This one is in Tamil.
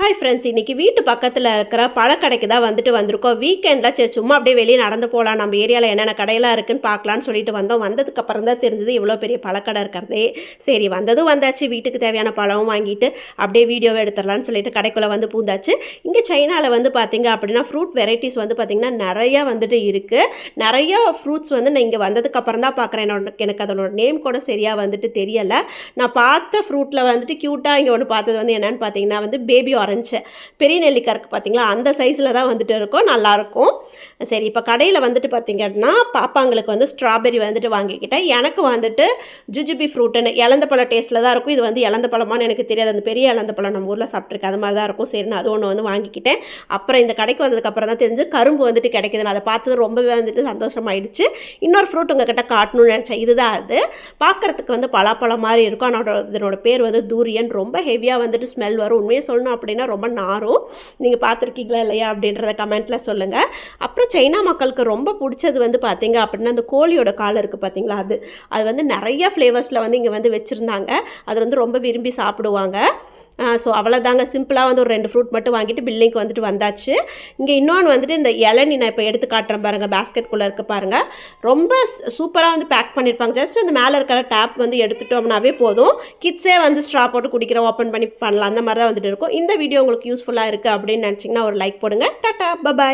ஹாய் ஃப்ரெண்ட்ஸ் இன்றைக்கி வீட்டு பக்கத்தில் இருக்கிற பழக்கடைக்கு தான் வந்துட்டு வந்திருக்கோம். வீக்கெண்டில் சரி சும்மா அப்படியே வெளியே நடந்து போகலாம். நம்ம ஏரியாவில் என்னென்ன கடையெல்லாம் இருக்குன்னு பார்க்கலான்னு சொல்லிட்டு வந்தோம். வந்ததுக்கப்புறம் தான் தெரிஞ்சது இவ்வளோ பெரிய பழக்கடை இருக்கிறதே. சரி வந்ததும் வந்தாச்சு. வீட்டுக்கு தேவையான பழமும் வாங்கிட்டு அப்படியே வீடியோவை எடுத்துடலான்னு சொல்லிட்டு கடைக்குள்ளே வந்து பூந்தாச்சு. இங்கே சைனாவில் வந்து பார்த்திங்க அப்படின்னா ஃப்ரூட் வெரைட்டிஸ் வந்து பார்த்திங்கன்னா நிறையா வந்துட்டு இருக்குது நிறையா ஃப்ரூட்ஸ் வந்து நான் இங்கே வந்ததுக்கப்புறம் தான் பார்க்குறேன் என்னோட எனக்கு அதனோட நேம் கூட சரியாக வந்துட்டு தெரியலை. நான் பார்த்த ஃப்ரூட்டில் வந்துட்டு க்யூட்டாக இங்கே ஒன்று பார்த்தது வந்து என்னென்னு பார்த்தீங்கன்னா வந்து பேபி ஆரஞ்சு பெரிய நெல்லிக்காய் இருக்குது பார்த்தீங்களா அந்த சைஸில் தான் வந்துட்டு இருக்கும். நல்லாயிருக்கும் சரி இப்போ கடையில் வந்துட்டு பார்த்திங்கன்னா பாப்பாங்களுக்கு வந்து ஸ்ட்ராபெரி வந்துட்டு வாங்கிக்கிட்டேன். எனக்கு வந்துட்டு ஜுஜுபி ஃப்ரூட்டுன்னு இலந்த பழம் டேஸ்ட்டில் தான் இருக்கும். இது வந்து இலந்த பழமானு எனக்கு தெரியாது. அந்த பெரிய இலந்த பழம் நம்ம ஊரில் சாப்பிட்ருக்கேன் அது மாதிரி தான் இருக்கும். சரி நான் அது ஒன்று வந்து வாங்கிக்கிட்டேன். அப்புறம் இந்த கடைக்கு வந்ததுக்கப்புறம் தான் தெரிஞ்சு கரும்பு வந்துட்டு கிடைக்குது. நான் அதை பார்த்தது ரொம்பவே வந்துட்டு சந்தோஷமாயிடுச்சு. இன்னொரு ஃப்ரூட் உங்ககிட்ட காட்டணும்னு நினச்சேன். இதுதான் அது. பார்க்குறதுக்கு வந்து பலாப்பழம் மாதிரி இருக்கும். ஆனால் இதனோட பேர் வந்து தூரியன் ரொம்ப ஹெவியாக வந்துட்டு ஸ்மெல் வரும். உண்மையை சொல்லணும் அப்படின்னா ரொம்ப நாரும். நீங்கள் பார்த்துருக்கீங்களா இல்லையா அப்படின்றத கமெண்ட்டில் சொல்லுங்கள் அப்புறம் சைனா மக்களுக்கு ரொம்ப பிடிச்சது வந்து பார்த்தீங்க அப்படின்னா அந்த கோழியோட கால் இருக்குது பார்த்தீங்களா அது அது வந்து நிறைய ஃப்ளேவர்ஸில் வந்து இங்கே வந்து வச்சுருந்தாங்க. அது வந்து ரொம்ப விரும்பி சாப்பிடுவாங்க. ஸோ அவ்வளோதாங்க சிம்பிளாக வந்து ஒரு ரெண்டு ஃப்ரூட் மட்டும் வாங்கிட்டு பில்லிங்க்கு வந்துட்டு வந்தாச்சு. இங்கே இன்னொன்று வந்துட்டு இந்த இளநி நான் இப்போ எடுத்து காட்டுறேன் பாருங்கள் பேஸ்கெட்குள்ளே இருக்க பாருங்கள் ரொம்ப சூப்பராக வந்து பேக் பண்ணியிருப்பாங்க ஜஸ்ட் அந்த மேலே இருக்கிற டேப் வந்து எடுத்துட்டோம்னாவே போதும். கிட்ஸே வந்து ஸ்ட்ரா போட்டு குடிக்கிற ஓப்பன் பண்ணி பண்ணலாம். அந்த மாதிரி தான் வந்துட்டு இருக்கும். இந்த வீடியோ உங்களுக்கு யூஸ்ஃபுல்லாக இருக்குது அப்படின்னு நினச்சிங்கன்னா ஒரு லைக் போடுங்க. Tata bye bye